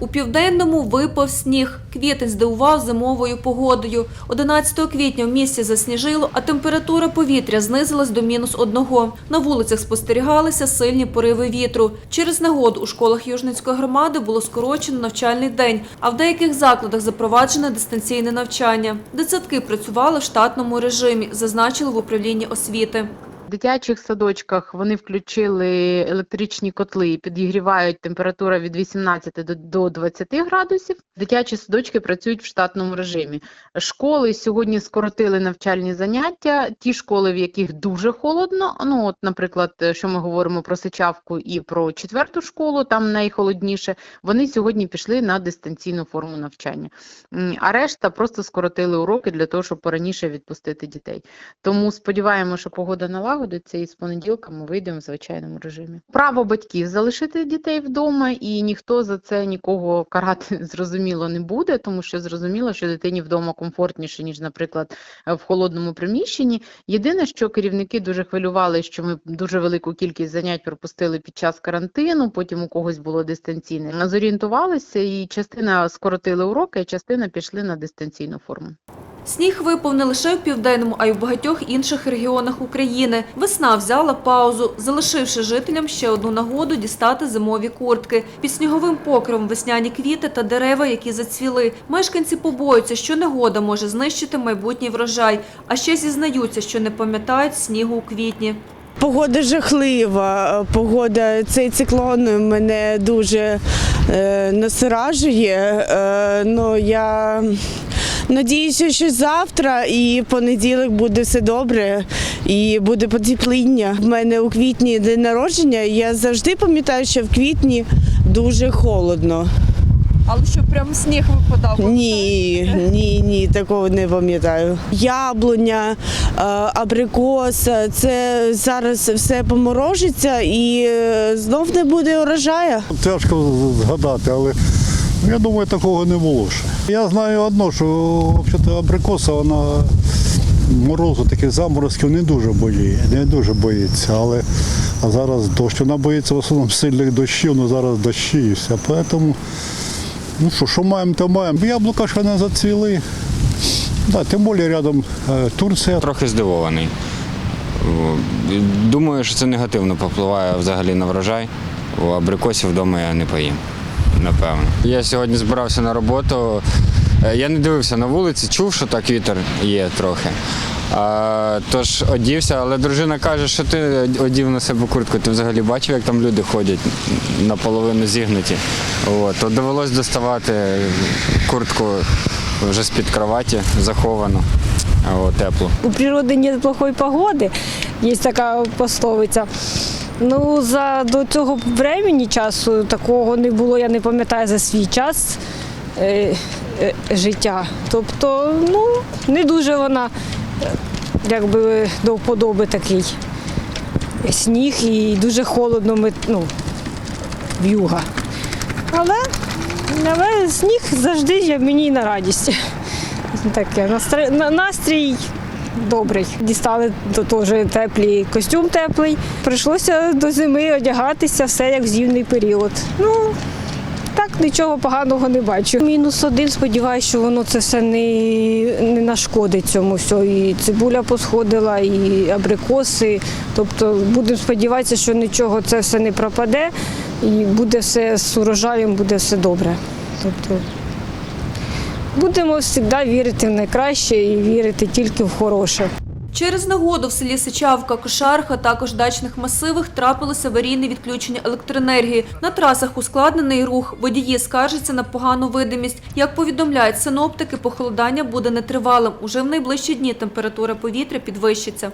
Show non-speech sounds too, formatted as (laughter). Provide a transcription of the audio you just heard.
У південному випав сніг. Квітень здивував зимовою погодою. 11 квітня в місті засніжило, а температура повітря знизилась до мінус одного. На вулицях спостерігалися сильні пориви вітру. Через негоду у школах Южницької громади було скорочено навчальний день, а в деяких закладах запроваджене дистанційне навчання. Дитсадки працювали в штатному режимі, зазначили в управлінні освіти. Дитячих садочках вони включили електричні котли і підігрівають температура від 18 до- до 20 градусів. Дитячі садочки працюють в штатному режимі. Школи сьогодні скоротили навчальні заняття. Ті школи, в яких дуже холодно, ну от, наприклад, що ми говоримо про Сичавку і про четверту школу, там найхолодніше, вони сьогодні пішли на дистанційну форму навчання. А решта просто скоротили уроки для того, щоб пораніше відпустити дітей. Тому сподіваємося, що погода налагодиться і з понеділка ми вийдемо в звичайному режимі. Право батьків залишити дітей вдома, і ніхто за це нікого карати (laughs) зрозуміло не буде, тому що зрозуміло, що дитині вдома комфортніше, ніж, наприклад, е, в холодному приміщенні. Єдине, що керівники дуже хвилювали, що ми дуже велику кількість занять пропустили під час карантину, потім у когось було дистанційне. Зорієнтувалися, і частина скоротили уроки, а частина пішли на дистанційну форму. Сніг випав не лише в південному, а й в багатьох інших регіонах України. Весна взяла паузу, залишивши жителям ще одну нагоду дістати зимові куртки. Під сніговим покривом весняні квіти та дерева, які зацвіли. Мешканці побоюються, що негода може знищити майбутній врожай, а ще зізнаються, що не пам'ятають снігу у квітні. Погода жахлива. Погода, цей циклон мене дуже е, насаражує. Е, ну, я надіюся, що завтра і понеділок буде все добре і буде потепління. В мене у квітні день народження. Я завжди пам'ятаю, що в квітні дуже холодно. Але що прям сніг випадав? Ні, ні, ні, такого не пам'ятаю. Яблуня, е, абрикоса, це зараз все поморожиться і е, знов не буде урожаю. Тяжко згадати, але я думаю, такого не було ще. Я знаю одно, що абрикоса, вона морозу, таких заморозків не дуже боїть, не дуже боїться. Але а зараз дощ. Вона боїться в основному сильних дощів, ну зараз дощі і все. Тому, ну що, що маємо, то маємо. Яблука ж вони зацвіли. Да, тим більше рядом е, Турція. Трохи здивований. Думаю, що це негативно попливає взагалі на врожай. У абрикосів вдома я не поїм, напевно. Я сьогодні збирався на роботу. Е, Я не дивився на вулиці, чув, що так вітер є трохи. А, тож одівся, але дружина каже, що ти одів на себе куртку. Ти взагалі бачив, як там люди ходять наполовину зігнуті. От, то довелось доставати куртку вже з-під кроваті, заховану, о, теплу. У природы нет плохой погоди, є така пословиця. Ну, за до цього времени часу такого не було, я не пам'ятаю за свій час е, е, життя. Тобто, ну, не дуже вона якби до вподоби такий сніг і дуже холодно ми, ну, в'юга. Але, але сніг завжди мені на радість. Таке настрій, на- настрій добрий. Дістали то теж теплий костюм теплий. Прийшлося до зими одягатися все як в зимний період. Ну так нічого поганого не бачу. Мінус один, сподіваюся, що воно це все не, не нашкодить цьому все. І цибуля посходила, і абрикоси. Тобто будемо сподіватися, що нічого це все не пропаде, і буде все з урожаєм, буде все добре. Тобто Будемо завжди вірити в найкраще і вірити тільки в хороше. Через негоду в селі Сичавка, Кошарха, також дачних масивах трапилося аварійне відключення електроенергії. На трасах ускладнений рух. Водії скаржаться на погану видимість. Як повідомляють синоптики, похолодання буде нетривалим. Уже в найближчі дні температура повітря підвищиться.